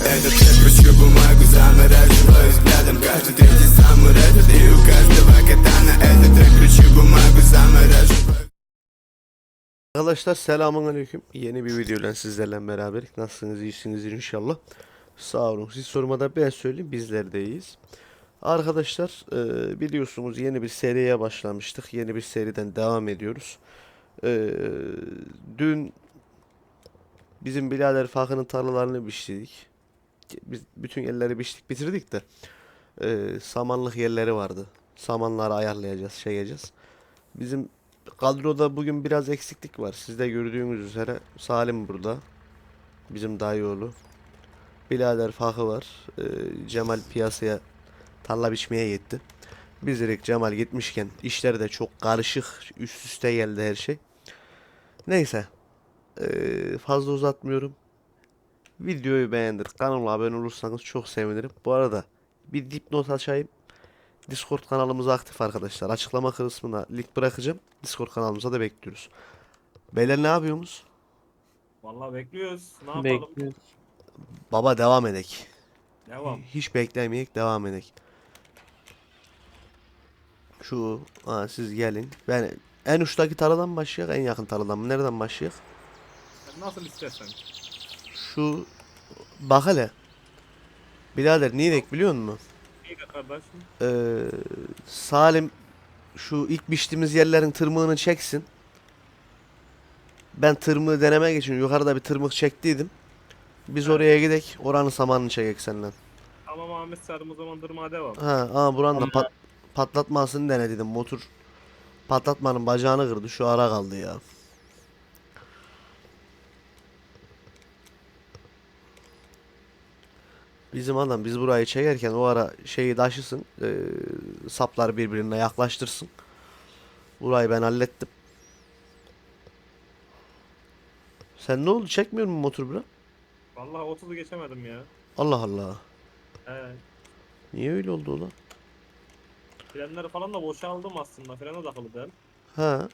Этот цвет прыщу бумагу замораживаю взглядом Каждый третий самурай тут и у каждого катана Этот трек кручу бумагу замораживаю Arkadaşlar selamun aleyküm. Yeni bir videoyla sizlerle beraber. Nasılsınız? iyisinizdir inşallah. Sağ olun. Siz sormadan ben söyleyeyim. Bizler de iyiyiz. Arkadaşlar e, biliyorsunuz yeni bir seriye başlamıştık. Yeni bir seriden devam ediyoruz. E, dün bizim birader Fakır'ın tarlalarını biçtik. Biz bütün yerleri biçtik bitirdik de e, samanlık yerleri vardı. Samanları ayarlayacağız, şey yapacağız. Bizim kadroda bugün biraz eksiklik var. Siz de gördüğünüz üzere Salim burada. Bizim dayıoğlu. Bilader Fakı var. Ee, Cemal piyasaya tarla biçmeye gitti. Biz direkt Cemal gitmişken işler de çok karışık. Üst üste geldi her şey. Neyse. Ee, fazla uzatmıyorum. Videoyu beğendir. Kanala abone olursanız çok sevinirim. Bu arada bir dipnot açayım. Discord kanalımız aktif arkadaşlar. Açıklama kısmına link bırakacağım. Discord kanalımıza da bekliyoruz. Beyler ne yapıyorsunuz? Vallahi bekliyoruz. Ne yapalım? Bekliyoruz. Baba devam edek. Devam. Hiç beklemeyek devam edek. Şu ha, siz gelin. Ben en uçtaki tarladan başlayak en yakın tarladan mı? Nereden başlayak? Sen nasıl istersen. Şu bak hele. Birader niye dek biliyor musun? Ee, Salim şu ilk biçtiğimiz yerlerin tırmığını çeksin. Ben tırmığı denemek için yukarıda bir tırmık çektiydim. Biz oraya gidek, oranın samanını çekek senden. Tamam Ahmet Sarım o zaman durmaya devam. Ha, aa buranın da pat- patlatmasını denediydim. Motor patlatmanın bacağını kırdı. Şu ara kaldı ya. Bizim adam biz burayı çekerken o ara şeyi taşısın. eee, saplar birbirine yaklaştırsın. Burayı ben hallettim. Sen ne oldu? Çekmiyor musun motor bura? Vallahi 30'u geçemedim ya. Allah Allah. He. Niye öyle oldu ulan? Frenleri falan da boşaldım aslında. Frene takılı değil. Ha.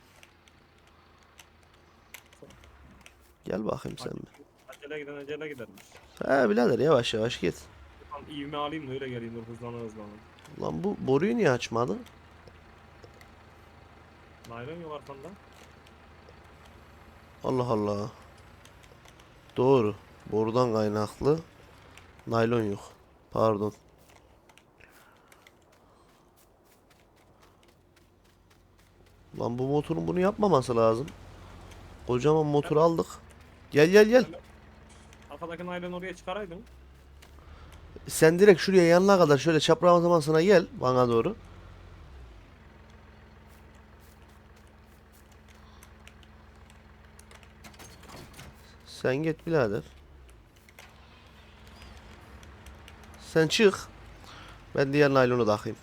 Gel bakayım sen bir. Acele giden acele gidermiş. Ha birader yavaş yavaş git. Tam ivme alayım da öyle geleyim dur hızlanır hızlanır. Lan bu boruyu niye açmadı? Naylon yok arkanda. Allah Allah. Doğru. Borudan kaynaklı. Naylon yok. Pardon. Lan bu motorun bunu yapmaması lazım. Kocaman motor aldık. Gel gel gel. Arkadaki naylon oraya çıkaraydım. Sen direkt şuraya yanına kadar şöyle çapraz zamanına gel bana doğru. Sen git birader. Sen çık. Ben diğer naylonu takayım.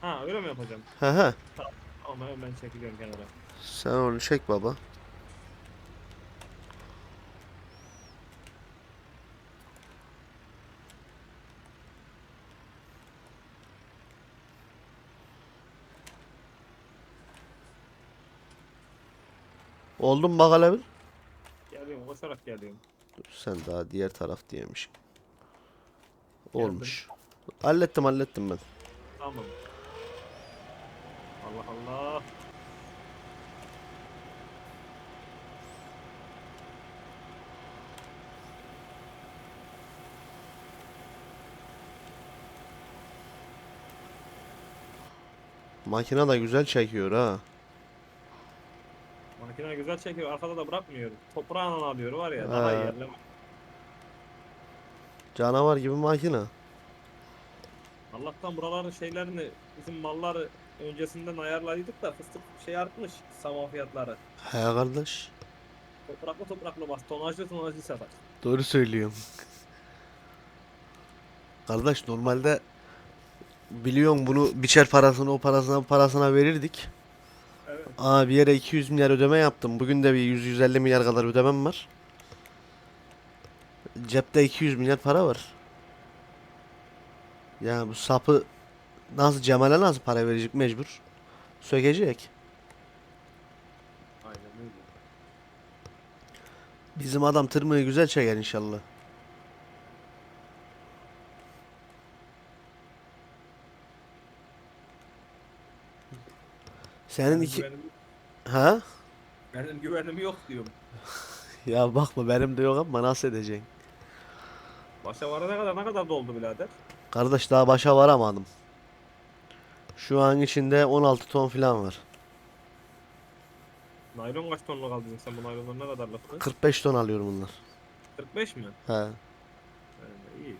Ha öyle mi yapacağım? He he. Ama ben çekiliyorum kenara. Sen onu çek baba. Oldu mu bak hele bir? Geliyorum koşarak geliyorum. Dur, sen daha diğer taraf diyemiş. Olmuş. Hallettim hallettim ben. Tamam. Allah Allah. Makine de güzel çekiyor ha. Güzel çekiyor. Arkada da bırakmıyor. Toprağına alıyor var ya. Daha Ha. iyi yerleme. Canavar gibi makine. Allah'tan buraların şeylerini bizim malları öncesinden ayarlaydık da fıstık şey artmış saman fiyatları. He kardeş. Topraklı topraklı bas tonajlı tonajlı satar. Doğru söylüyorum. Kardeş normalde biliyorsun bunu biçer parasını o parasına bu parasına verirdik. Aa bir yere 200 milyar ödeme yaptım. Bugün de bir 100-150 milyar kadar ödemem var. Cepte 200 milyar para var. Ya bu sapı nasıl Cemal'e nasıl para verecek mecbur. Sökecek. Bizim adam tırmığı güzel çeker inşallah. Senin iki... Ha? benim güvenim yok diyorum. Ya bakma benim de yok ama nasıl edeceksin? Başa varana kadar ne kadar doldu birader? Kardeş daha başa varamadım. Şu an içinde 16 ton falan var. Naylon kaç tonluk aldın sen bu naylonlar ne kadarlıktı? 45 ton alıyorum bunlar. 45 mi? He. Yani iyi.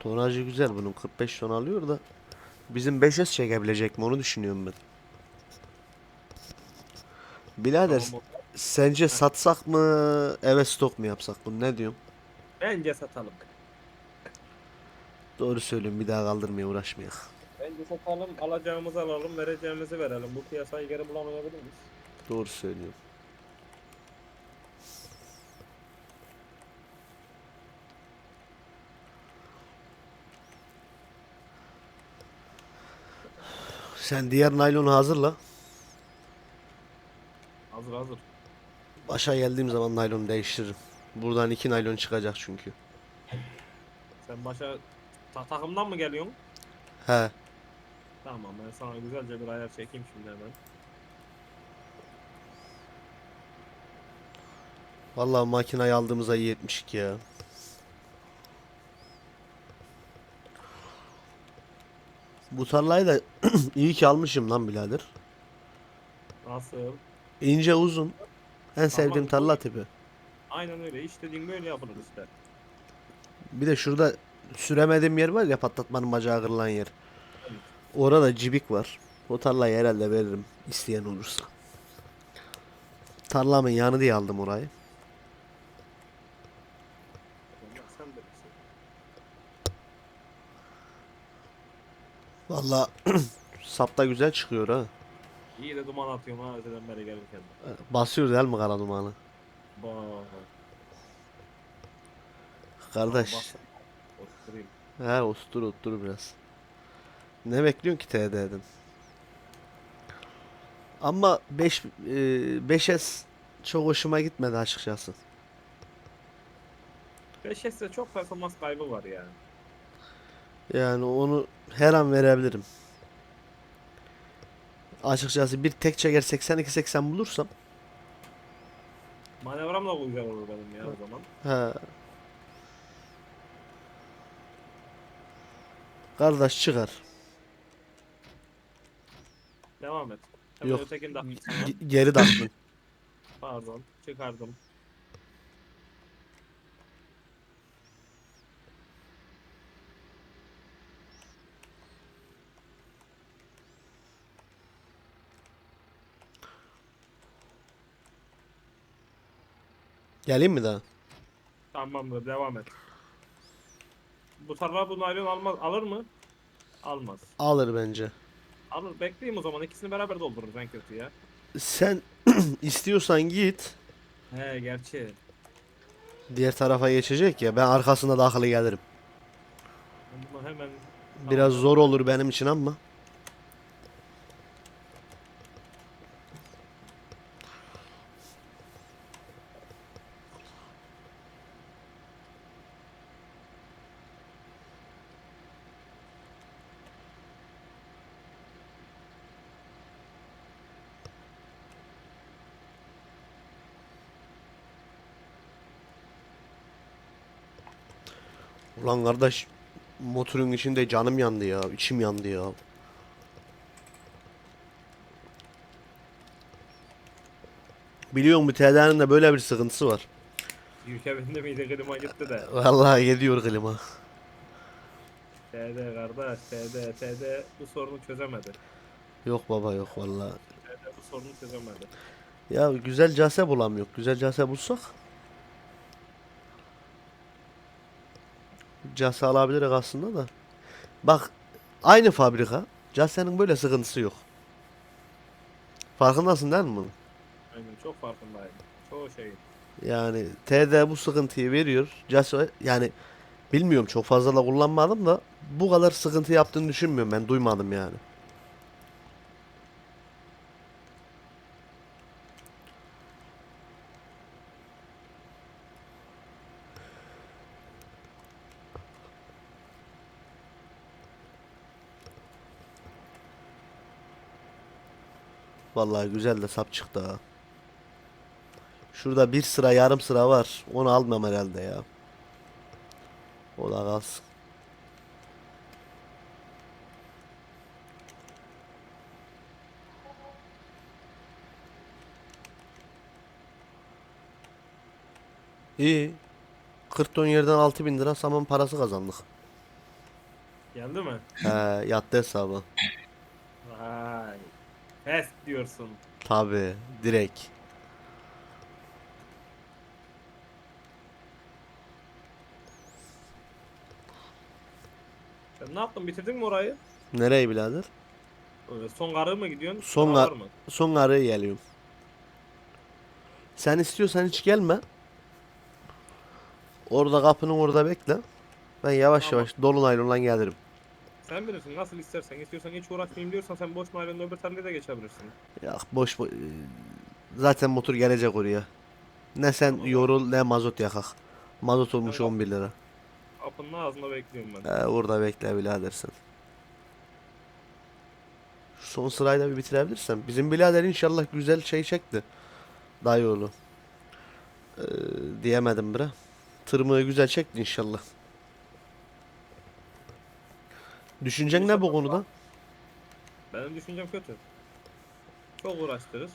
Tonajı güzel bunun 45 ton alıyor da bizim 5S çekebilecek mi onu düşünüyorum ben. Birader Tamam, o- sence satsak mı eve stok mu yapsak bunu ne diyorsun? Bence satalım. Doğru söylüyorum bir daha kaldırmaya uğraşmayak. Bence satalım, alacağımızı alalım, vereceğimizi verelim. Bu piyasayı geri bulamayabilir miyiz? Doğru söylüyorum. Sen diğer naylonu hazırla. Hazır. Başa geldiğim zaman naylonu değiştiririm. Buradan iki naylon çıkacak çünkü. Sen başa ta takımdan mı geliyorsun? He. Tamam ben sana güzelce bir ayar çekeyim şimdi hemen. Vallahi makinayı aldığımıza iyi etmişik ya. Bu tarlayı da iyi ki almışım lan birader. Nasıl? İnce uzun. En sevdiğim tarla tipi. Aynen öyle. İstediğin böyle yapılır işte. Bir de şurada süremediğim yer var ya patlatmanın bacağı kırılan yer. Evet. Orada cibik var. O tarlayı herhalde veririm isteyen olursa. Tarlamın yanı diye aldım orayı. Vallahi sapta güzel çıkıyor ha. İyi de duman atıyorum ha öteden beri gelirken. Basıyor değil mi kara dumanı? Bak. Kardeş. Bak- Oturayım. He ostur ostur biraz. Ne bekliyorsun ki TD'den? Ama 5 5S çok hoşuma gitmedi açıkçası. 5S'de çok performans kaybı var yani. Yani onu her an verebilirim. Açıkçası bir tek çeker 82-80 bulursam Manevram da güzel olur benim ya o zaman. he. Kardeş çıkar. Devam et. Hemen Yok. ötekini de atayım sana. Ge- geri taktın. Pardon. Çıkardım. Geleyim mi daha? Tamamdır. Devam et. Bu tarla bu naylon almaz, alır mı? Almaz. Alır bence. Alır. Bekleyeyim o zaman. İkisini beraber doldururuz en kötü ya. Sen istiyorsan git. He gerçi. Diğer tarafa geçecek ya. Ben arkasında dahili gelirim. Ben Bunu hemen Biraz zor olur benim için ama. Ulan kardeş motorun içinde canım yandı ya. içim yandı ya. Biliyorum bu TD'nin de böyle bir sıkıntısı var. Ülkeminde miydi klima gitti de. Vallahi gidiyor klima. TD kardeş TD TD bu sorunu çözemedi. Yok baba yok vallahi. TD bu sorunu çözemedi. Ya güzel case bulamıyor. Güzel case bulsak. Case alabiliriz aslında da. Bak aynı fabrika. Case'nin böyle sıkıntısı yok. Farkındasın değil mi bunun? Aynen çok farkındayım. Çoğu şey. Yani TD bu sıkıntıyı veriyor. Case yani bilmiyorum çok fazla da kullanmadım da bu kadar sıkıntı yaptığını düşünmüyorum ben duymadım yani. Vallahi güzel de sap çıktı ha. Şurada bir sıra yarım sıra var. Onu almam herhalde ya. O da kalsın. İyi. 40 ton yerden 6000 lira saman parası kazandık. Geldi mi? He, yattı hesabı. Pes diyorsun. Tabi, direkt. Sen ne yaptın? Bitirdin mi orayı? Nereye birader? Öyle son karı mı gidiyorsun? Son var mı? Son araya geliyorum. Sen istiyorsan hiç gelme. Orada kapının orada bekle. Ben yavaş Tamam. yavaş dolunayla gelirim. Sen bilirsin nasıl istersen. İstiyorsan hiç uğraşmayayım diyorsan sen boş mahallenin öbür tarafına da geçebilirsin. Ya boş bo- Zaten motor gelecek oraya. Ne sen yorul ne mazot yakak. Mazot olmuş Tamam. 11 lira. Kapının ağzında bekliyorum ben. He, orada bekle birader sen. Şu son sırayı da bir bitirebilirsen. Bizim birader inşallah güzel şey çekti. Dayıoğlu. Ee, diyemedim bre. Tırmığı güzel çekti inşallah. Düşüncen ne bu konuda? Benim düşüncem kötü. Çok uğraştırır.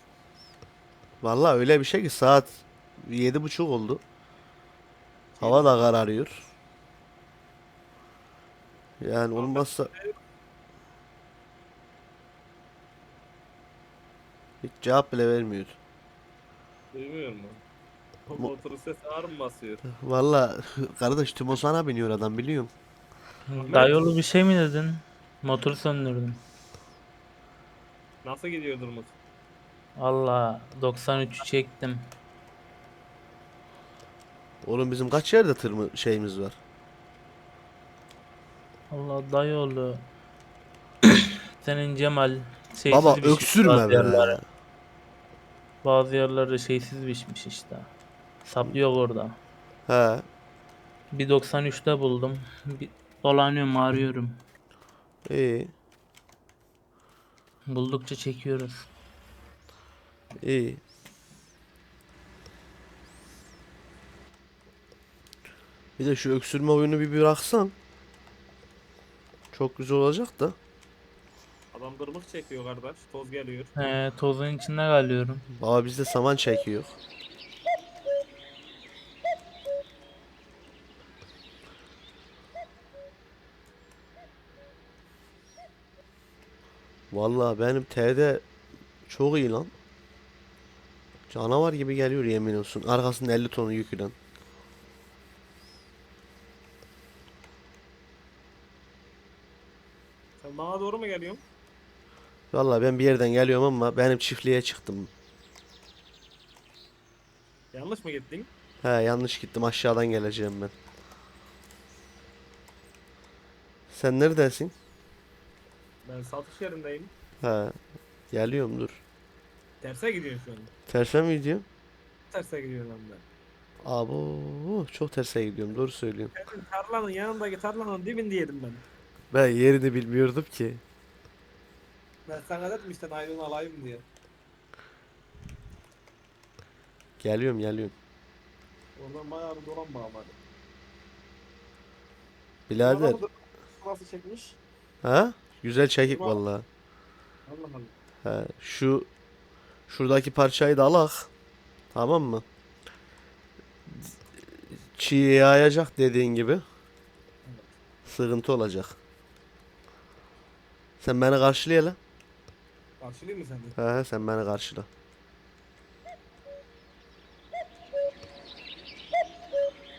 Vallahi öyle bir şey ki saat yedi buçuk oldu. Hava da kararıyor. Yani olmazsa hiç cevap bile vermiyor. Duymuyor mu? O Mo- motorun sesi ağır mı basıyor? Vallahi kardeş Timo sana biniyor adam biliyorum. Dayıoğlu bir şey mi dedin? Motoru söndürdüm. Nasıl gidiyor durumu? Valla 93'ü çektim. Oğlum bizim kaç yerde tır mı şeyimiz var? Allah dayıoğlu. Senin Cemal şeysiz Baba biçmiş öksürme bazı be. yerlere. Bazı yerlere şeysiz biçmiş işte. Sap yok orada. He. Bir 93'te buldum. Bir dolanıyorum arıyorum. iyi Buldukça çekiyoruz. iyi. Bir de şu öksürme oyunu bir bıraksan. Çok güzel olacak da. Adam dırmık çekiyor kardeş. Toz geliyor. He, tozun içinde kalıyorum. Baba bizde saman çekiyor. Vallahi benim TD çok iyi lan. Canavar gibi geliyor yemin olsun. Arkasında 50 tonu yükle. Sen bana doğru mu geliyorsun? Vallahi ben bir yerden geliyorum ama benim çiftliğe çıktım. Yanlış mı gittin? He yanlış gittim aşağıdan geleceğim ben. Sen neredesin? Ben satış yerindeyim. He geliyorum dur. Terse gidiyorsun şu an. Terse mi gidiyorum? Terse gidiyorum ben. Abo çok terse gidiyorum doğru söylüyorum. Senin tarlanın yanındaki tarlanın dibindeydim ben. Ben yerini bilmiyordum ki. Ben sana dedim işte naylon alayım diye. Geliyorum geliyorum. Oradan bayağı bir dolan bağladı. Birader. Nasıl çekmiş? Ha? Güzel çekik Tamam. vallahi. Allah Allah. He şu şuradaki parçayı da alak. Tamam mı? Çiğ yayacak dediğin gibi. Sıkıntı olacak. Sen beni karşılaya lan. Karşılayayım mı seni? He he sen beni karşıla.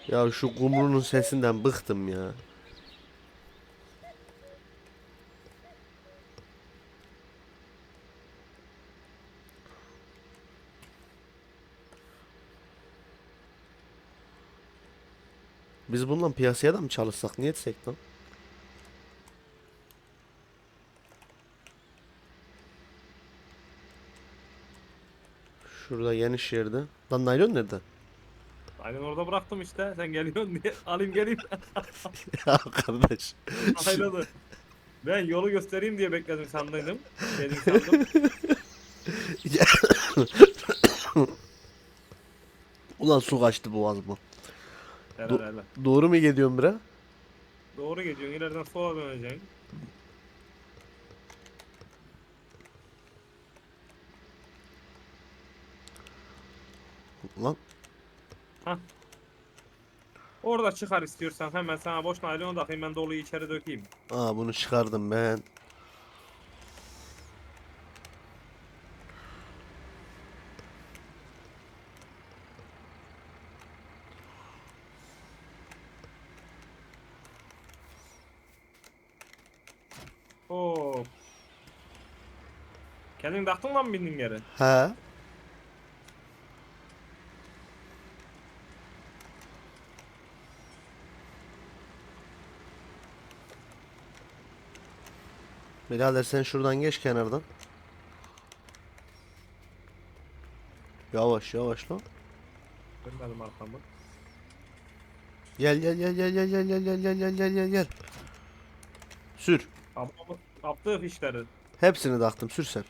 Ya şu kumrunun sesinden bıktım ya. Biz bundan piyasaya da mı çalışsak? Niye etsek lan? Şurada geniş yerde. Lan naylon nerede? Naylon orada bıraktım işte. Sen geliyorsun diye. Alayım geleyim. ya kardeş. Naylonu. Ben yolu göstereyim diye bekledim sandıydım. Benim sandım. Ulan su kaçtı boğazıma. Helal. Doğru mu gidiyorum bre? Doğru gidiyorsun. İleriden sola döneceksin. Lan Orada çıkar istiyorsan hemen sana boş naylonu takayım ben doluyu içeri dökeyim. aa bunu çıkardım ben. Kendin taktın lan bindin geri. He. Birader sen şuradan geç kenardan. Yavaş yavaş lan. Dönmedim arkamı. Gel gel gel gel gel gel gel gel gel gel gel gel gel. Sür. Kapı- Kaptığı fişleri. Hepsini taktım sür sen.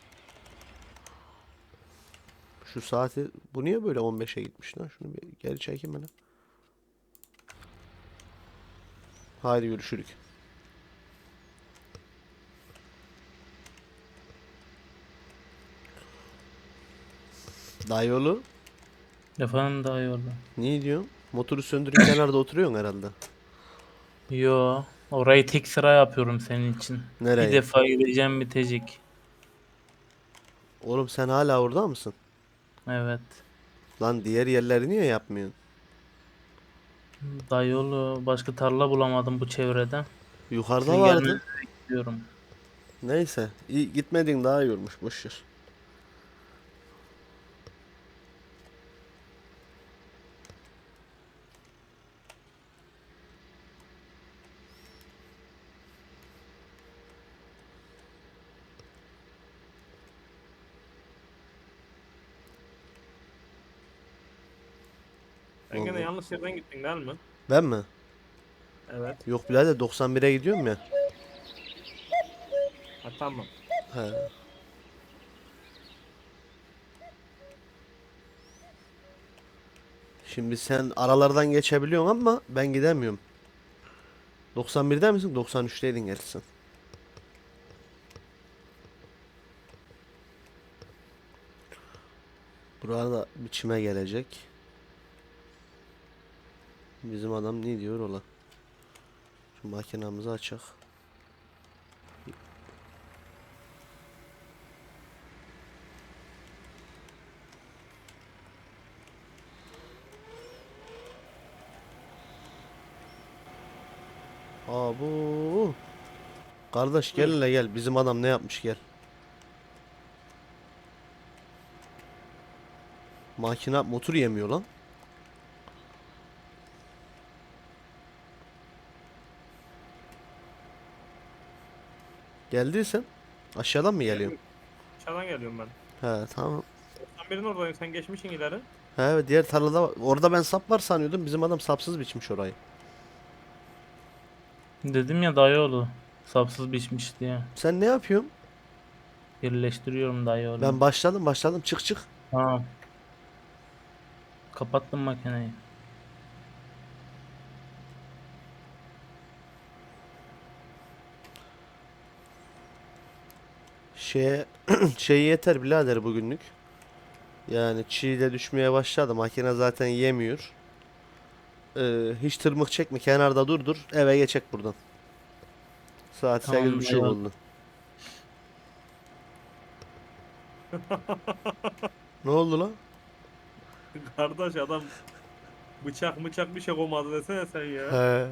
Şu saati bu niye böyle 15'e gitmiş lan? Şunu bir geri çekeyim ben. Haydi görüşürük. Dayıoğlu Efendim daha yolda. ne diyorsun? Motoru söndürüp kenarda oturuyorsun herhalde. Yo. Orayı tek sıra yapıyorum senin için. Nereye? Bir defa gideceğim bitecek. Oğlum sen hala orada mısın? Evet. Lan diğer yerleri niye yapmıyorsun? Dayıoğlu başka tarla bulamadım bu çevrede. Yukarıda Sizin vardı. bekliyorum. Neyse. iyi gitmedin daha iyi olmuş. Boş ver. Sen gene Vallahi. yanlış yerden gittin değil mi? Ben mi? Evet. Yok birader 91'e gidiyorum ya. Ha, tamam. He. Şimdi sen aralardan geçebiliyorsun ama ben gidemiyorum. 91'de misin? 93'teydin gerçi sen. Burada biçime gelecek. Bizim adam ne diyor ola? Şu makinamızı açak. Abu. Kardeş gel hele gel. Bizim adam ne yapmış gel. Makina motor yemiyor lan. Geldiysen aşağıdan mı geliyorsun? Aşağıdan geliyorum ben. He tamam. Sen birinin oradayım sen geçmişsin ileri. He diğer tarlada. Orada ben sap var sanıyordum. Bizim adam sapsız biçmiş orayı. Dedim ya dayıoğlu. Sapsız biçmiş diye. Sen ne yapıyorsun? Birleştiriyorum dayıoğlu. Ben başladım başladım çık çık. Tamam. Kapattım makineyi. Şeye şey yeter birader bugünlük. Yani çiğ de düşmeye başladı. Makine zaten yemiyor. Ee, hiç tırmık çekme. Kenarda dur dur. Eve geçecek buradan. Saat Tamam, 8.30 eyvallah. oldu. ne oldu lan? Kardeş adam bıçak bıçak bir şey koymadı desene sen ya. He.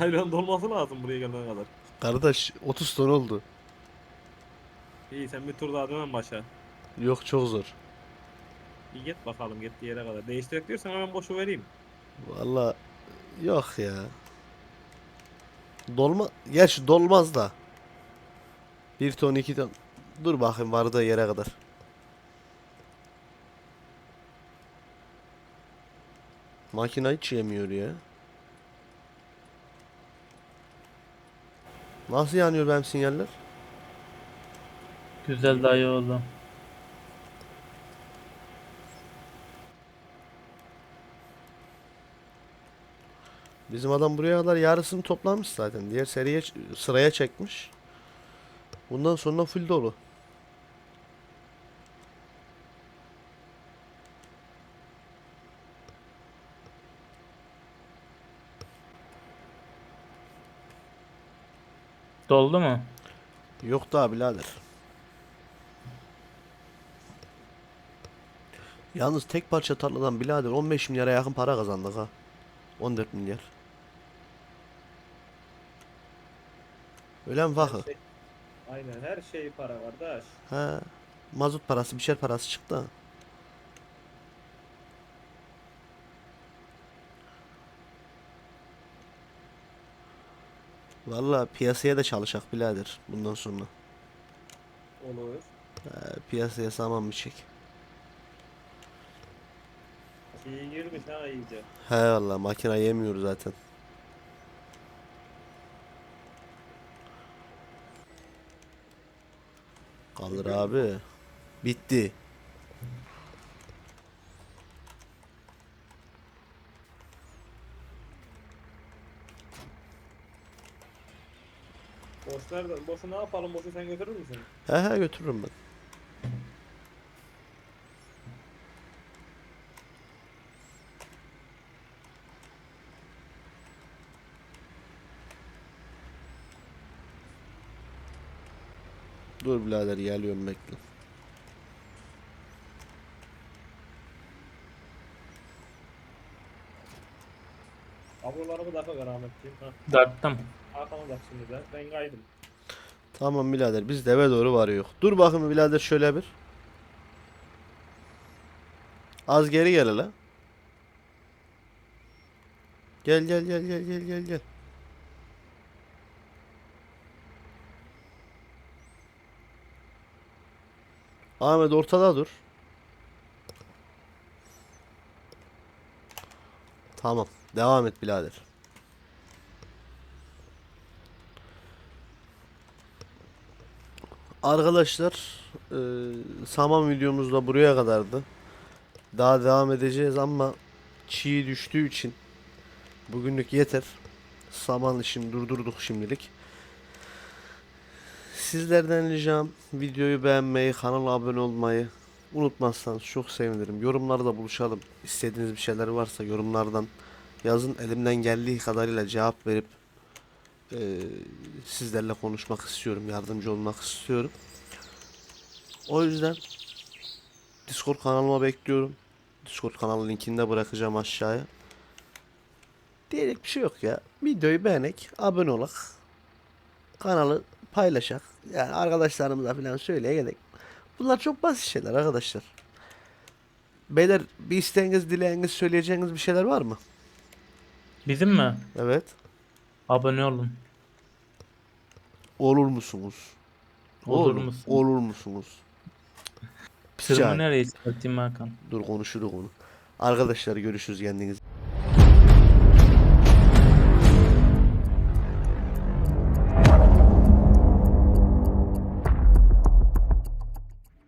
Naylon dolması lazım buraya gelene kadar. Kardeş 30 ton oldu. İyi sen bir tur daha dönen başa. Yok çok zor. Bir git bakalım gittiği yere kadar. Değiştirek diyorsan hemen boşu vereyim. Valla yok ya. Dolma gerçi dolmaz da. 1 ton 2 ton. Dur bakayım vardığı yere kadar. Makine hiç yemiyor ya. Nasıl yanıyor benim sinyaller? Güzel daha iyi oldu. Bizim adam buraya kadar yarısını toplamış zaten. Diğer seriye sıraya çekmiş. Bundan sonra full dolu. Doldu mu? Yok daha birader. Yalnız tek parça tarladan birader 15 milyara yakın para kazandık ha. 14 milyar. Öyle mi? Her şey- Aynen her şey para kardeş. Ha. Mazot parası, bir şey parası çıktı ha. Vallahi piyasaya da çalışak birader bundan sonra. Olur. Ha, piyasaya saman bir çek. İyi girmiş ha iyice. He valla makine yemiyor zaten. Kaldır abi. Bitti. Boş nerede? Boşu ne yapalım? Boşu sen götürür müsün? He he götürürüm ben. Dur birader geliyorum bekle. Ablalarımı da kadar rahmetliyim. Ha. Darttım. Hakan'a bak şimdi de. Ben kaydım. Tamam birader biz de eve doğru varıyor. Dur bakayım birader şöyle bir. Az geri gel hele. Gel gel gel gel gel gel gel. Ahmet ortada dur. Tamam. Devam et birader. Arkadaşlar e, saman videomuz da buraya kadardı. Daha devam edeceğiz ama çiğ düştüğü için bugünlük yeter. Saman işini durdurduk şimdilik. Sizlerden ricam videoyu beğenmeyi, kanala abone olmayı unutmazsanız çok sevinirim. Yorumlarda buluşalım. İstediğiniz bir şeyler varsa yorumlardan yazın. Elimden geldiği kadarıyla cevap verip e, sizlerle konuşmak istiyorum, yardımcı olmak istiyorum. O yüzden Discord kanalıma bekliyorum. Discord kanalı linkini de bırakacağım aşağıya. Diyecek bir şey yok ya. Videoyu beğenek, abone olak. Kanalı paylaşak. Yani arkadaşlarımıza falan söyleye gerek. Bunlar çok basit şeyler arkadaşlar. Beyler bir isteğiniz, dileğiniz, söyleyeceğiniz bir şeyler var mı? Bizim mi? Evet. Abone olun. Olur musunuz? Olur mu? musun? Olur musunuz? Cahil. nereye çıkartayım Hakan? Dur konuşuruz onu. Arkadaşlar görüşürüz kendiniz.